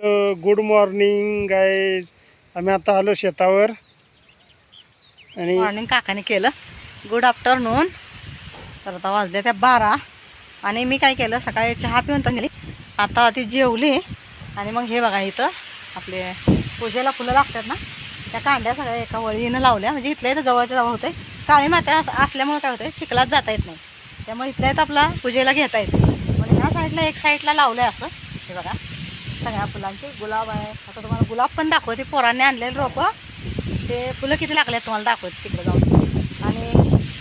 Hello good morning गाय आम्ही आता आलो शेतावर. आणि मॉर्निंग काकाने केलं. गुड आफ्टरनून तर आता वाजले त्या बारा. आणि मी काय केलं सकाळी चहा पिऊन तर गेली. आता ती जेवली. आणि मग हे बघा इथं आपले पूजेला फुलं लागतात ना त्या कांड्या सगळ्या एका वळीनं लावल्या. म्हणजे इथल्या इथं जवळच्या जवळ होते काळी मात्या असल्यामुळे काय होते चिखलात जाता येत नाही. त्यामुळे इथल्या इथं आपला पूजेला घेता येते म्हणजे ह्या साईडला एक साईडला लावलं आहे असं. हे बघा. सगळ्या फुलांचे. गुलाब आहे. आता तुम्हाला गुलाब पण दाखवते. पोरांनी आणलेलं रोपं. ते फुलं किती लागले तुम्हाला दाखवते तिकडे जाऊन. आणि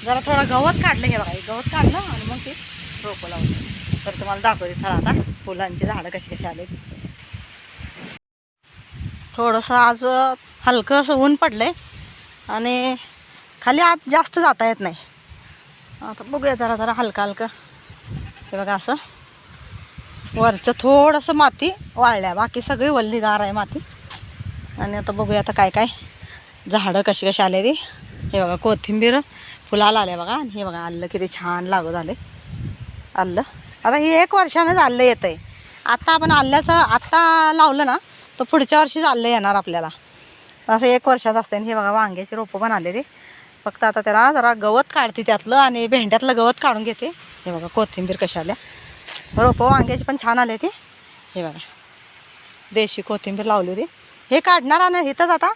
जरा थोडं गवत काढलं हे बघा. हे गवत काढलं आणि मग ते रोपं लावलं तर तुम्हाला दाखवते. चला आता फुलांची झाडं कशी कशी आले थोडंसं आज हलकं असं ऊन पडलंय. आणि खाली आत जास्त जाता येत नाही. आता बघूया जरा जरा हलकं हलकं. हे बघा असं. वरचं थोडंसं माती वाळल्या बाकी सगळी वल्ली गार आहे माती. आणि आता बघूया आता काय काय झाडं कशी कशी आले ती हे बघा कोथिंबीर फुलाला आल्या बघा. आणि हे बघा आलं किती छान लागू झाले आलं. आता हे एक वर्षानंच आलं येतं आहे आत्ता आपण आल्याचं आत्ता लावलं ना तर पुढच्या वर्षीच आलं येणार आपल्याला. असं एक वर्षाचं असते आणि हे बघा वांग्याची रोपं पण आले ते फक्त आता त्याला जरा गवत काढते त्यातलं आणि भेंड्यातलं गवत काढून घेते. हे बघा कोथिंबीर कशा आल्या. रोपं वांग्याची पण छान आले ते. हे बघा. देशी कोथिंबीर लावली होती. हे काढणार आणि इथंच आता.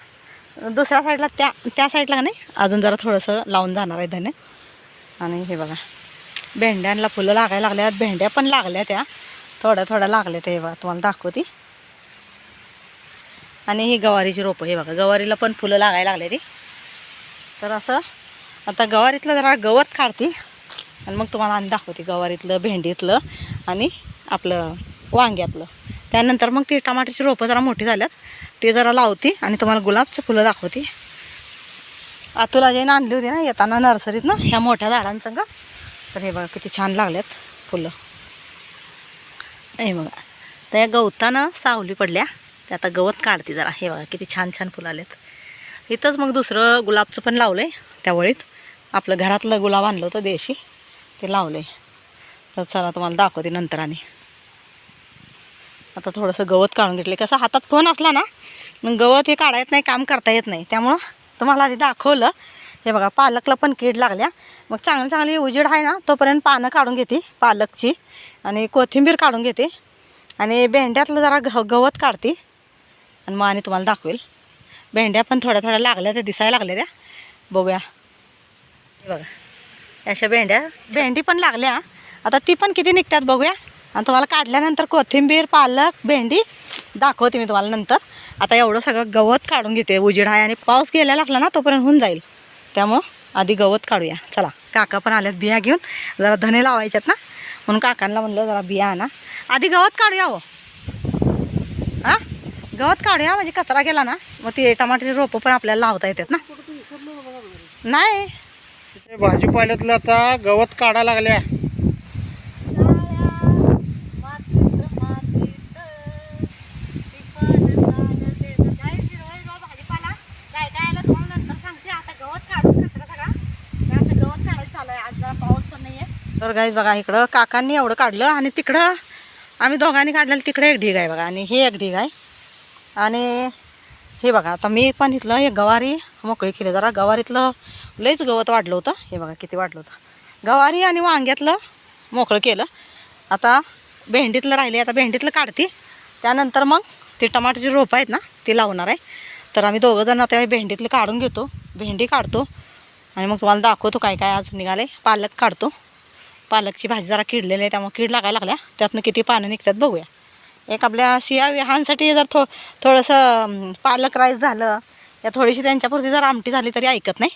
दुसऱ्या साईडला त्या त्या साईडला नाही? अजून जरा थोडंसं लावून जाणार आहे धने. आणि हे बघा. भेंड्यांना फुलं लागायला लागल्यात भेंड्या पण लागल्या त्या. थोड्या थोड्या लागल्या त्या. हे बघा तुम्हाला दाखवते. आणि ही गवारीची रोपं हे बघा. गवारीला पण फुलं लागायला लागले ती. तर असं आता गवारीतलं जरा गवत काढते. आणि मग तुम्हाला आणि दाखवते गवारीतलं भेंडीतलं आणि आपलं वांग्यातलं. त्यानंतर मग ती टमाटरची रोपं जरा मोठी झाल्यात ते जरा लावते आणि तुम्हाला गुलाबची फुलं दाखवते. आतुला जैन आणली होती ना येताना नर्सरीत ना ह्या मोठ्या झाडांसंग. तर हे बघा किती छान लागल्यात फुलं. हे बघा. तर या गवतानं सावली पडल्या. ते आता गवत काढते जरा. हे बघा किती छान छान फुलं आलेत. इथंच मग दुसरं गुलाबचं पण लावलं आहे त्यावेळीत आपलं घरातलं गुलाब आणलं होतं देशी. ते लावलं आहे तर चला तुम्हाला दाखवते नंतर आणि. आता थोडंसं गवत काढून घेतलं कसं हातात फोन असला ना मग गवत हे काढा येत नाही काम करता येत नाही. त्यामुळं तुम्हाला आधी दाखवलं. हे बघा पालकला पण कीड लागल्या. मग चांगली चांगली उजेड आहे ना तोपर्यंत पानं काढून घेते पालकची. आणि कोथिंबीर काढून घेते. आणि भेंड्यातलं जरा घ गवत काढते. आणि मग आणि तुम्हाला दाखवेल. भेंड्या पण थोड्या थोड्या लागल्या त्या दिसायला लागल्या त्या. बघूया. बघा. अशा भेंड्या. भेंडी पण लागल्या. आता ती पण किती निघतात बघूया. आणि तुम्हाला काढल्यानंतर कोथिंबीर पालक भेंडी दाखवते मी तुम्हाला नंतर. आता एवढं सगळं गवत काढून घेते. उजेड आहे आणि पाऊस गेला लागला ना तोपर्यंत होऊन जाईल. त्यामुळं आधी गवत काढूया. चला काका पण आल्यात बिया घेऊन. जरा धने लावायच्यात ना. म्हणून काकांना म्हणलं जरा बिया आणा. आधी गवत काढूया हो. हां? गवत काढूया म्हणजे कचरा गेला ना मग ते टमाटरची रोपं पण आपल्याला लावता येतात ना. नाही. भाजीपाल्यातलं आता गवत काढा लागल्या. तर गाईज बघा इकडं काकांनी एवढं काढलं आणि तिकडं आम्ही दोघांनी काढलेलं तिकडे एक ढीग आहे बघा. आणि हे एक ढीग आहे. आणि हे बघा आता मी पण इथलं हे गवारी मोकळी केली. जरा गवारीतलं लईच गवत वाढलं होतं. हे बघा किती वाढलं होतं. गवारी आणि वांग्यातलं मोकळं केलं. आता भेंडीतलं राहिले आता भेंडीतलं काढते. त्यानंतर मग ते टमाटरची रोपं आहेत ना ती लावणार आहे. तर आम्ही दोघं जण आता भेंडीतलं काढून घेतो. भेंडी काढतो आणि मग तुम्हाला दाखवतो काय काय आज निघाले. पालक काढतो. पालकची भाजी जरा किडलेली आहे त्यामुळे कीड लागायला लागल्या. त्यातनं किती पानं निघतात बघूया. एक आपल्या सिया विहांसाठी जर थो थोडंसं पालक राईस झालं या थोडीशी त्यांच्यापुरती जर आमटी झाली तरी ऐकत नाही.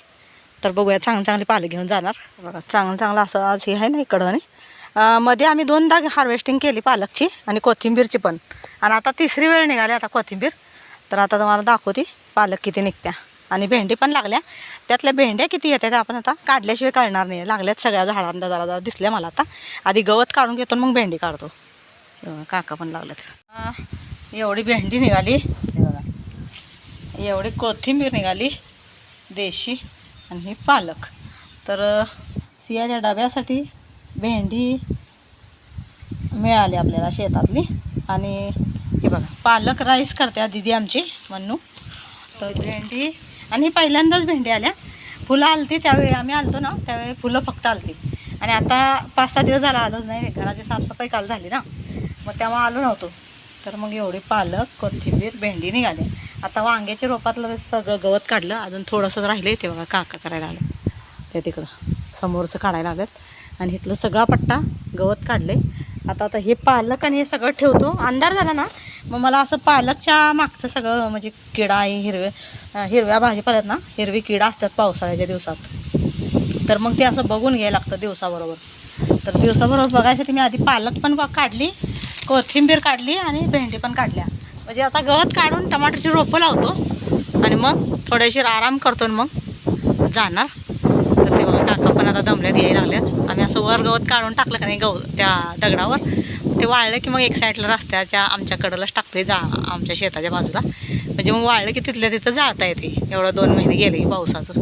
तर बघूया चांगले चांगली पालक घेऊन जाणार. बघा चांगलं चांगलं असं आज हे आहे ना इकडं नाही मध्ये आम्ही दोनदा हार्वेस्टिंग केली पालकची आणि कोथिंबीरची पण. आणि आता तिसरी वेळ निघाली आता कोथिंबीर. तर आता तुम्हाला दाखवते पालक किती निघत्या. आणि भेंडी पण लागल्या. त्यातल्या भेंड्या किती येतात आपण आता काढल्याशिवाय कळणार नाही. लागल्यात सगळ्या झाडांना जरा जरा दिसल्या मला आता. आधी गवत काढून घेतो आणि मग भेंडी काढतो. काका पण लागलेत. एवढी भेंडी निघाली. बघा. एवढी कोथिंबीर निघाली देशी आणि ही पालक. तर सियाच्या डब्यासाठी भेंडी मिळाली आपल्याला शेतातली. आणि हे बघा पालक राईस करते दिदी आमची म्हणू तर भेंडी आणि पहिल्यांदाच भेंडी आल्या. फुलं आलती त्यावेळी आम्ही आलतो ना त्यावेळी फुलं फक्त आलती. आणि आता पाच सहा दिवस झाला आलोच नाही घराची साफसफाई काल झाली ना. मग तेव्हा आलो नव्हतो. तर मग एवढी पालक कोथिंबीर भेंडी निघाली. आता वांग्याच्या रोपातलं सगळं गवत काढलं. अजून थोडंसं राहिले ते बघा काका करायला आलं. ते तिकडं समोरचं काढायला लागत आणि इथलं सगळा पट्टा गवत काढले आता आता हे पालक आणि हे सगळं ठेवतो. अंधार झाला ना मग मला असं पालकच्या मागचं सगळं म्हणजे किडा आहे हिरवे हिरव्या भाजीपाल्यात ना हिरवी किडा असतात पावसाळ्याच्या दिवसात. तर मग ते असं बघून घ्यायला लागतं दिवसाबरोबर. तर दिवसाबरोबर बघायसाठी मी आधी पालक पण काढली. कोथिंबीर काढली आणि भेंडी पण काढल्या. म्हणजे आता गवत काढून टमाटरची रोपं लावतो आणि मग थोडेशीर आराम करतो आणि मग जाणार. तर ते बघा काका पण आता दमल्यात यायला लागल्यात. आम्ही असं वर गवत काढून टाकलं का नाही गव त्या दगडावर. ते वाळलं की मग एक साईडला रस्त्याच्या आमच्याकडलाच टाकते जा आमच्या शेताच्या बाजूला. म्हणजे मग वाळलं की तिथल्या तिथं जाळता येते. एवढं दोन महिने गेले पावसाचं.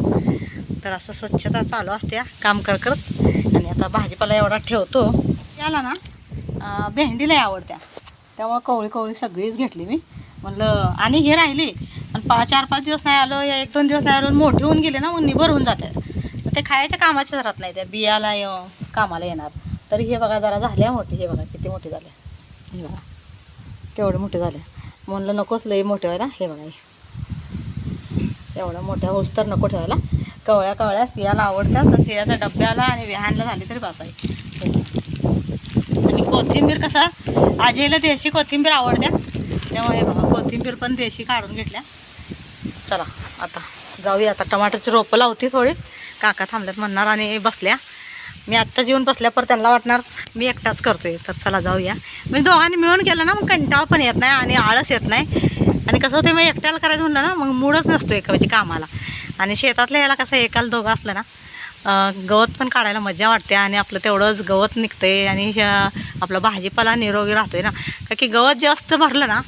तर असं स्वच्छता चालू असते काम कर करत. आणि आता भाजीपाला एवढा ठेवतो. याला ना भेंडी लई आवडत्या. त्यामुळं कवळी कवळी सगळीच घेतली मी. म्हणलं आणि हे राहिली. आणि पा चार पाच दिवस नाही आलो या एक दोन दिवस नाही आलो मोठे होऊन गेले ना मग निबर होऊन जाते. ते खायच्या कामाच्या राहत नाही त्या. बियाला येऊ- कामाला येणार. तरी हे बघा जरा झाल्या मोठी. हे बघा किती मोठी झाले हे बघा. केवढे मोठे झाले. म्हणलं नकोच लई मोठे व्हायला. हे बघा एवढ्या मोठ्या होस तर नको ठेवायला. कवळ्या कवळ्या सियाला आवडतात तर सियाच्या डब्याला आणि विहानला झाली तरी बस आहे आणि कोथिंबीर कसा आजीला देशी कोथिंबीर आवडत्या. त्यामुळे हे बघा कोथिंबीर पण देशी काढून घेतल्या. चला आता जाऊया. आता टमाटरची रोपं लावते थोडी. काका थांबल्यात म्हणणार आणि बसल्या. मी आत्ता येऊन बसल्या पर त्यांना वाटणार मी एकटाच करतोय. तर चला जाऊया. म्हणजे दोघांनी मिळून केलं ना मग कंटाळ पण येत नाही आणि आळस येत नाही. आणि कसं होतं मग एकट्याला करायचं म्हणलं ना मग मूडच नसतो एका म्हणजे कामाला. आणि शेतातल्या याला कसं एकाला दोघं असलं ना गवत पण काढायला मजा वाटते आणि आपलं तेवढंच गवत निघतंय आणि आपला भाजीपाला निरोगी राहतोय ना. का की गवत जास्त भरलं ना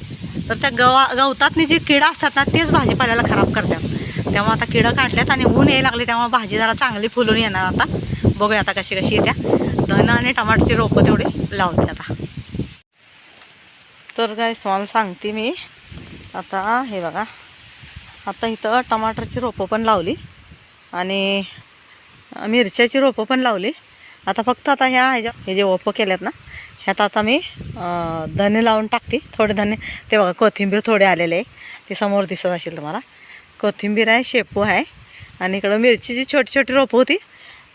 तर त्या गवा गवतातनी जे कीड असतात ना तेच भाजीपाल्याला खराब करतात. तेव्हा आता किडं काढल्यात आणि ऊन यायला लागले तेव्हा भाजी जरा चांगली फुलून येणार आता. बघूया आता कशी कशी येत्या. धन आणि टमाटरची रोपं तेवढी लावते आता. तर काय तुम्हाला सांगते मी. आता हे बघा. आता इथं टमाटरची रोपं पण लावली. आणि मिरच्याची रोपं पण लावली. आता फक्त आता ह्या ह्याच्या हे जे रोपं केल्यात ना ह्यात आता मी धने लावून टाकते. थोडे धने ते बघा कोथिंबीर थोडे आलेले आहे. ते समोर दिसत असेल तुम्हाला. कोथिंबीर आहे शेपू आहे. आणि इकडं मिरचीची छोटी छोटी रोपं होती.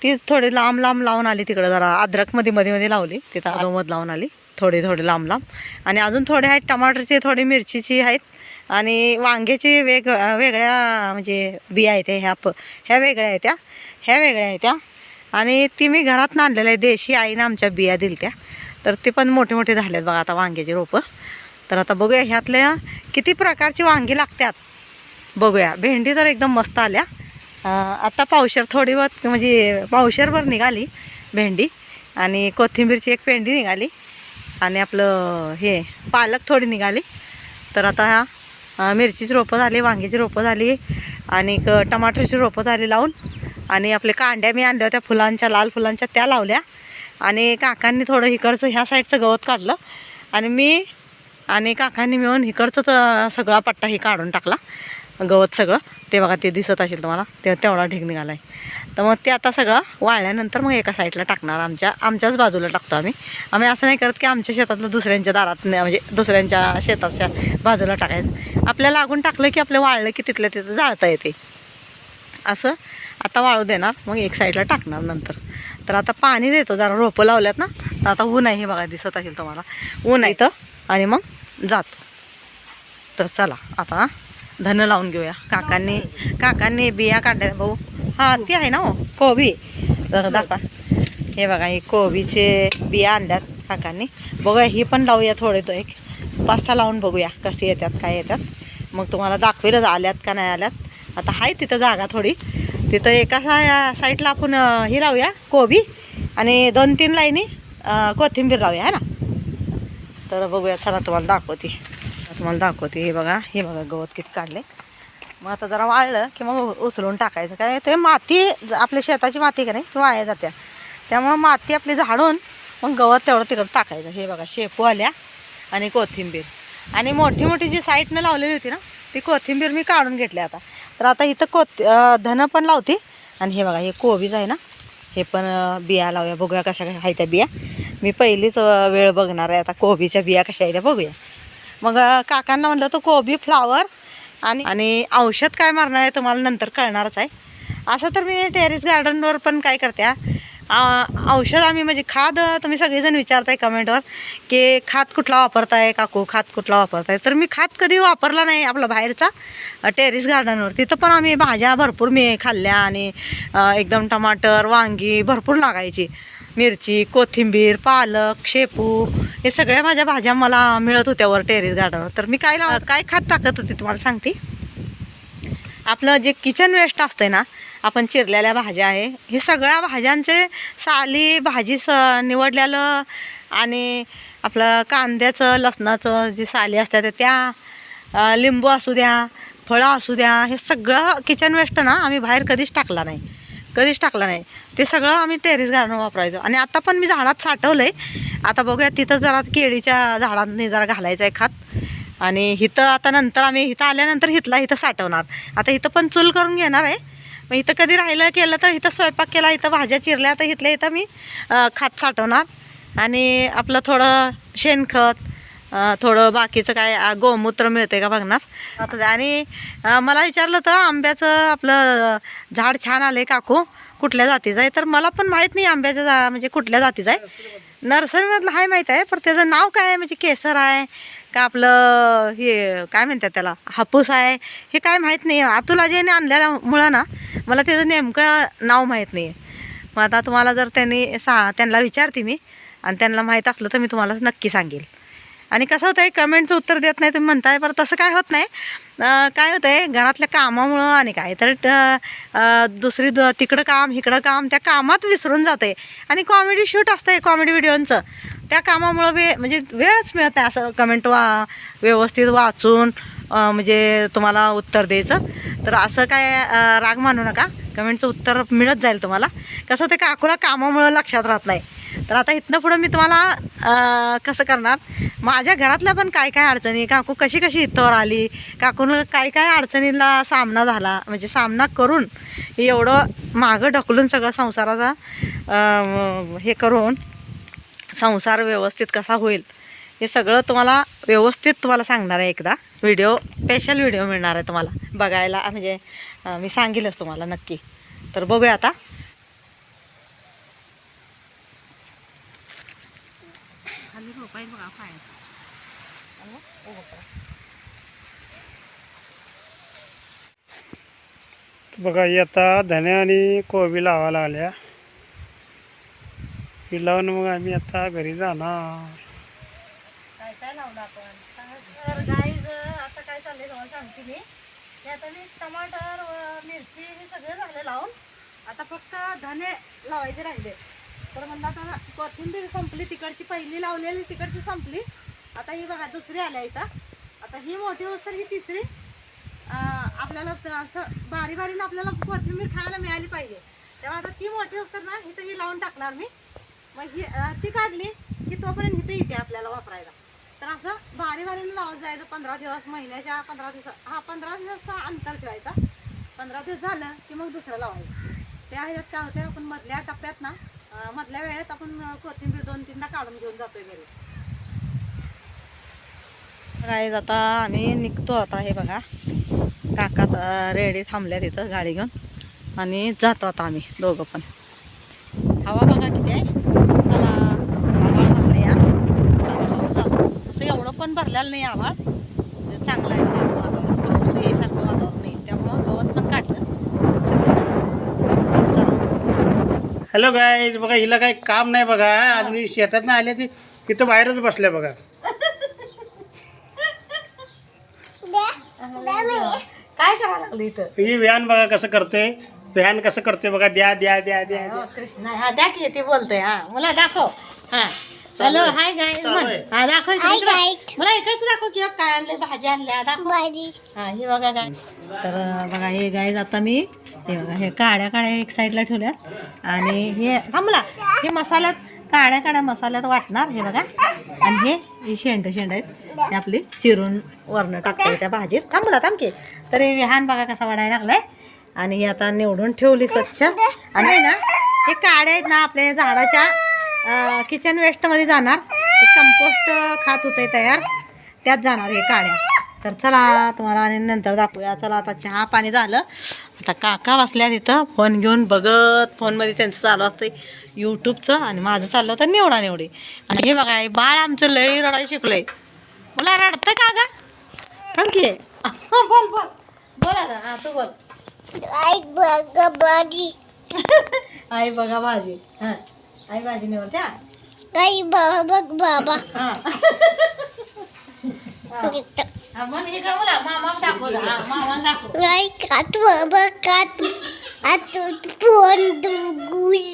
ती थोडी लांब लांब लावून आली तिकडं जरा. अद्रकमध्ये मध्ये मध्ये लावली. तिथं अधोमध लावून आली. थोडी थोडे लांब लांब. आणि अजून थोडे आहेत टमाटरची थोडी मिरचीची आहेत. आणि वांग्याची वेग वेगळ्या म्हणजे बिया आहेत ह्या प ह्या वेगळ्या आहेत त्या. ह्या वेगळ्या आहेत त्या. आणि ती मी घरात आणलेल्या आहे. देशी आईनं आमच्या बिया दिल्या त्या. तर ते पण मोठे मोठे झालेत बघा आता वांग्याची रोपं. तर आता बघूया ह्यातल्या किती प्रकारची वांगी लागतात बघूया. भेंडी तर एकदम मस्त आल्या. आत्ता आता पावशर थोडी बहुत म्हणजे पावशरभर निघाली भेंडी. आणि कोथिंबीरची एक पेंडी निघाली. आणि आपलं हे पालक थोडी निघाली. तर आता मिरचीची रोपं झाली वांग्याची रोपं झाली आणि टमाटरची रोपं झाली लावून. आणि आपले कांड्या मी आणल्या होत्या फुलांच्या लाल फुलांच्या त्या लावल्या. आणि काकांनी थोडं इकडचं ह्या साईडचं गवत काढलं. आणि मी आणि काकांनी मिळून इकडचं सगळा पट्टा हे काढून टाकला. गवत सगळं ते बघा ते दिसत असेल तुम्हाला ते तेवढा ढीग निघाला आहे तर मग ते आता सगळं वाळल्यानंतर मग एका साईडला टाकणार आमच्या आमच्याच बाजूला टाकतो आम्ही. आम्ही असं नाही करत की आमच्या शेतातलं दुसऱ्यांच्या दारात म्हणजे दुसऱ्यांच्या शेताच्या बाजूला टाकायचं. आपल्याला लागून टाकलं की आपलं वाळलं की तिथल्या तिथं जाळता येते. असं आता वाळू देणार मग एक साईडला टाकणार नंतर. तर आता पाणी देतो जरा रोपं लावल्यात ना तर आता ऊन आहे हे बघा दिसत असेल तुम्हाला. ऊन आहे तर आणि मग जातो. तर चला आता धन लावून घेऊया. काकांनी काकांनी बिया काढल्या. भाऊ हां ती आहे ना हो? कोबी. तर दाखवा. हे बघा हे कोबीचे बिया आणल्यात काकांनी. बघूया ही पण लावूया थोडे तो एक. पाच सहा लावून बघूया कसे येतात काय येतात. मग तुम्हाला दाखवेलच आल्यात का नाही आल्यात. आता आहे तिथं जागा थोडी. तिथं एका सा साईडला आपण ही लावूया कोबी. आणि दोन तीन लाईनी कोथिंबीर लावूया है ना? तर बघूया चला तुम्हाला दाखवते. तुम्हाला दाखवते. हे बघा हे बघा गवत किती काढले. मग आता जरा वाळलं की मग उचलून टाकायचं. काय ते माती आपल्या शेताची माती का नाही ती वाया जात्या. त्यामुळं माती आपली झाडून मग गवत तेवढं तिकडं टाकायचं. हे बघा शेपू आल्या आणि कोथिंबीर. आणि मोठी मोठी जी साईडनं लावलेली होती ना ती कोथिंबीर मी काढून घेतली आता. तर आता इथं कोथ धनं पण लावते. आणि हे बघा हे कोबीज आहे ना हे पण बिया लावूया. बघूया कशा कशा आहे त्या बिया. मी पहिलीच वेळ बघणार आहे. आता कोबीच्या बिया कशा आहे त्या बघूया. मग काकांना म्हणलं तर कोबी फ्लावर आणि आणि औषध काय मारणार आहे तुम्हाला नंतर कळणारच आहे. असं तर मी टेरेस गार्डनवर पण काय करते औषध आम्ही म्हणजे खाद तुम्ही सगळेजण विचारताय कमेंटवर की खात कुठला वापरताय काकू खात कुठला वापरताय? तर मी खात कधी वापरला नाही आपला बाहेरचा टेरेस गार्डनवर. तिथं पण आम्ही भाज्या भरपूर मी खाल्ल्या आणि एकदम टमाटर वांगी भरपूर लागायची. मिरची कोथिंबीर पालक शेपू हे सगळ्या माझ्या भाज्या मला मिळत होत्या वर टेरेस गार्डनवर तर मी काय लाव काय खात टाकत होती तुम्हाला सांगते? आपलं जे किचन वेस्ट असतंय ना आपण चिरलेल्या भाज्या आहे हे सगळ्या भाज्यांचे साली भाजी स निवडलेलं आणि आपलं कांद्याचं लसणाचं जे साली असतात त्या लिंबू असू द्या फळं असू द्या हे सगळं किचन वेस्ट ना आम्ही बाहेर कधीच टाकला नाही. कधीच टाकला नाही. ते सगळं आम्ही टेरेस गार्डन वापरायचो. आणि आता पण मी झाडात साठवलं आहे आता बघूया तिथं जरा केळीच्या झाडांनी जरा घालायचं आहे खात आणि इथं आता नंतर आम्ही इथं आल्यानंतर इथला इथं साठवणार. आता इथं पण चूल करून घेणार आहे. मग इथं कधी राहिलं केलं तर इथं स्वयंपाक केला इथं भाज्या चिरल्या तर इथल्या इथं मी खात साठवणार. आणि आपलं थोडं शेणखत थोडं बाकीचं काय गोमूत्र मिळते का बघणार. आणि मला विचारलं तर आंब्याचं आपलं झाड छान आलं काकू कुठल्या जातीचं आहे? तर मला पण माहीत नाही आंब्याचं झा म्हणजे कुठल्या जातीचं आहे. नर्सरीमधलं आहे माहीत आहे पण त्याचं नाव काय आहे? म्हणजे केसर आहे का आपलं हे काय म्हणतात त्याला हापूस आहे हे काय माहीत नाही. अतुला अजयने आणल्यामुळं ना मला त्याचं नेमकं नाव माहीत नाही. मग आता तुम्हाला जर त्यांनी सा त्यांना विचारते मी आणि त्यांना माहीत असलं तर मी तुम्हाला नक्की सांगेल. आणि कसं होतं आहे कमेंटचं उत्तर देत नाही तुम्ही म्हणताय बरं तसं काय होत नाही. काय होतं आहे घरातल्या कामामुळं आणि काय तर दुसरी द तिकडं काम इकडं काम त्या कामात विसरून जाते. आणि कॉमेडी शूट असतं आहे कॉमेडी व्हिडिओंचं त्या कामामुळं वे म्हणजे वेळच मिळत नाही असं कमेंट वा व्यवस्थित वाचून म्हणजे तुम्हाला उत्तर द्यायचं. तर असं काय राग मानू नका. कमेंटचं उत्तर मिळत जाईल तुम्हाला. कसं ते काकूला कामामुळं लक्षात राहत नाही. तर आता इथनं पुढं मी तुम्हाला कसं करणार? माझ्या घरातल्या पण काय काय अडचणी काकू कशी कशी इथवर आली काकून काय काय अडचणींना सामना झाला म्हणजे सामना करून एवढं मागं ढकलून सगळं संसाराचा हे करून संसार व्यवस्थित कसा होईल हे सगळं तुम्हाला व्यवस्थित तुम्हाला सांगणार आहे एकदा. व्हिडिओ स्पेशल व्हिडिओ मिळणार आहे तुम्हाला. बघायला म्हणजे मी सांगेलच तुम्हाला नक्की. तर बघूया आता. बघा ही आता धने आणि कोबी लावायला आल्या. ही लावून मग आम्ही आता घरी जाणार. काय काय लावलं आपण? तर गाईज आता काय चाललंय तुम्हाला सांगते मी. आता मी टमाटर व मिरची हे सगळं झालं लावून. आता फक्त धने लावायचे राहिले. तर म्हणलं आता कोथिंबीर संपली तिकडची पहिली लावलेली तिकडची संपली. आता ही बघा दुसरी आल्या इथं. आता ही मोठी होस तर ही तिसरी. आपल्याला असं बारी बारीनं आपल्याला कोथिंबीर खायला मिळाली पाहिजे. तेव्हा आता ती मोठी असतात ना इथं ही लावून टाकणार मी. मग ही ती काढली की तोपर्यंत इथे येते आपल्याला वापरायला. तर असं बारी बारीनं लावत जायचं पंधरा दिवस महिन्याच्या पंधरा दिवस हा पंधरा दिवसचा अंतर ठेवायचा. पंधरा दिवस झालं की मग दुसरं लावायचं. त्या ह्याच्यात काय होतं आपण मधल्या टप्प्यात ना मधल्या वेळेत आपण कोथिंबीर दोन तीनदा काढून घेऊन जातोय घरी. गाईज आता आम्ही निघतो आता हे बघा. काका रेडी थांबल्या तिथं गाडी घेऊन. आणि जातो आता आम्ही दोघं पण. हवा बघा किती आहे. चला आवाळ भरले या. जातो. तसं एवढं पण भरलेलं नाही आवाज. चांगला चांगलं आहे म्हणजे असं वातावरण पाऊस यासारखं वातावरण नाही त्यामुळं गवत पण काढलं चला. हॅलो गाईज बघा हिला काही काम नाही बघा. आज मी शेतात आले ती. तिथं बाहेरच बसल्या बघा. काय करायला लागलं इथं? ही व्यान बघा कसं करते. व्यान कसं करते बघा. द्या द्या द्या द्या कृष्णा हा द्या की ते बोलतोय हा. मला दाखव. हा. Hello hi guy. हा दाखव इकडे, इकडे. मला इकडेच दाखव की काय आणले भाज्या आणल्या दाखव. हा हे बघा गाय तर बघा हे गाय आता मी हे बघा हे काड्या काड्या एक साईडला ठेवल्यात. आणि हे थांबला हे मसाल्यात काड्या काड्या मसाल्यात वाटणार हे बघा. आणि हे ही शेंड शेंड आहेत. हे आपली चिरून वरनं टाकतोय त्या भाजीत. थांबला थांबके तर हे विहान बघा कसा वाढायला लागलाय. आणि ही आता निवडून ठेवली स्वच्छ. आणि ना हे काड्या आहेत ना आपल्या झाडाच्या किचन वेस्टमध्ये जाणार. हे कंपोस्ट खात होते तयार. त्यात जाणार हे काड्या. तर चला तुम्हाला आणि नंतर दाखवूया. चला आता चहा पाणी झालं. आता काका बसल्या तिथं फोन घेऊन बघत. फोनमध्ये त्यांचं चालू असतं यूट्यूबचं आणि माझं चाललं होतं निवडा निवडी. आणि हे बघा बाळ आमचं लई रडायला शिकलंय. मला रडतं का गा? थँक्यू बोल बोल. बोल आता. हां तू बोल. आई बघा बाजी आई बघा भाजी हां. आई भाजी निवडते हा? आई बाबा बघ बाबा. हां. मग इकडं बोला मामा दाखव हा, मामा दाखव. आई कात बाबा कात. आता फोन गुज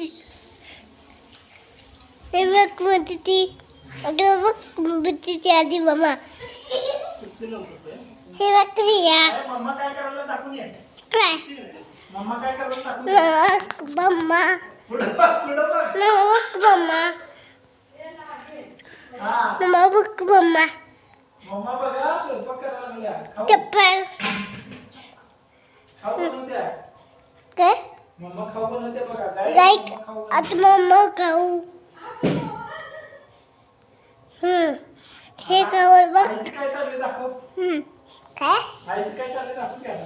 हे बघ म्हणते ती. अगं बघ म्हणते ती आधी मामा. हे बघ रिया. काय मम्मा काय. बघ मम्मा बघ. बघ मम्मा बघ स्वयंपाक करायला चप्पल. काय? मम्मा खाऊ बनवते बघा. काय? लाईक आता मम्मा खाऊ. हम्म. हे खाऊ बघ. काय चाललंय दाखव. हम्म. काय? आईचं काय चाललंय दाखव घ्या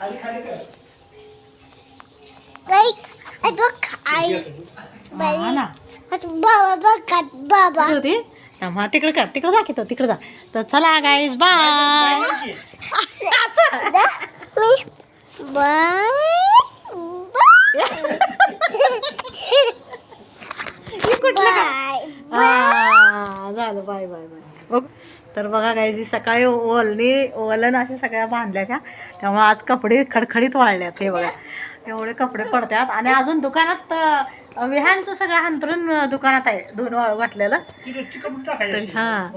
खाली खाली कर. आई बघ आई हा ना. बाबा बघ बाबा तिकडं होती हा तिकडे कर. तिकडे जा की तो तिकडे जा. तर चला गाईज बाय मी बाय बाय हा, झालं बाय बाय बाय बघ. तर बघा गाईज सकाळी ओलणी ओलन अशा सगळ्या बांधल्या का? त्यामुळे आज कपडे खडखडीत वाळल्यात हे बघा. एवढे कपडे पडतात. आणि अजून दुकानात विहानचं सगळं हंतरून अं, दुकानात आहे दोन वाळू घातलेलं. हा.